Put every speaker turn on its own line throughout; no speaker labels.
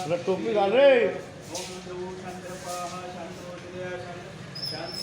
तुला टोपी घाल रे.
ओम देवो शांतरपाः शांतरोदया शांत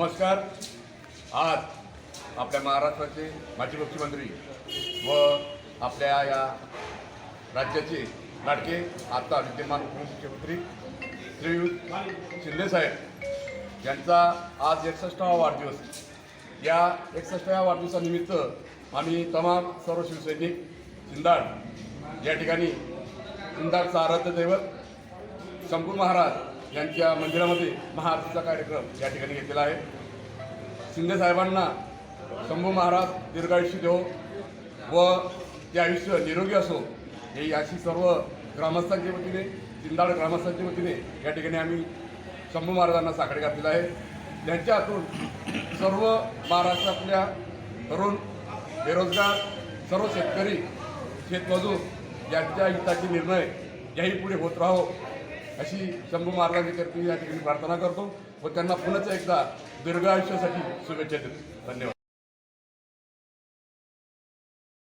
नमस्कार. आज आपल्या महाराष्ट्राचे माजी मुख्यमंत्री व आपल्या या राज्याचे नाटके आता विद्यमान उपमुख्यमंत्री श्रीयुत शिंदेसाहेब यांचा आज एकसष्टावा वाढदिवस. या एकसष्टाव्या वाढदिवसानिमित्त आम्ही तमाम सर्व शिवसैनिक शिंदाड या ठिकाणी शिंदाडचा आराध्य दैवत शंभू महाराज यांच्या मंदिरामध्ये महाआरतीचा कार्यक्रम या ठिकाणी घेतलेला आहे. शिंदे साहेबांना शंभू महाराज दीर्घायुष्य देव व ते आयुष्य निरोगी असो हे अशी सर्व ग्रामस्थांच्या वतीने जिंदाळ ग्रामस्थांच्या वतीने या ठिकाणी आम्ही शंभू महाराजांना साखळी घातलेला आहे. त्यांच्या हातून सर्व महाराष्ट्रातल्या तरुण बेरोजगार सर्व शेतकरी शेतमजूर यांच्या हिताचे निर्णय याही पुढे होत राहो. अशी शंभू महाराजांची करते या ठिकाणी प्रार्थना करतो व त्यांना पुन्हा एकदा दीर्घ आयुष्यासाठी शुभेच्छा देतो. धन्यवाद.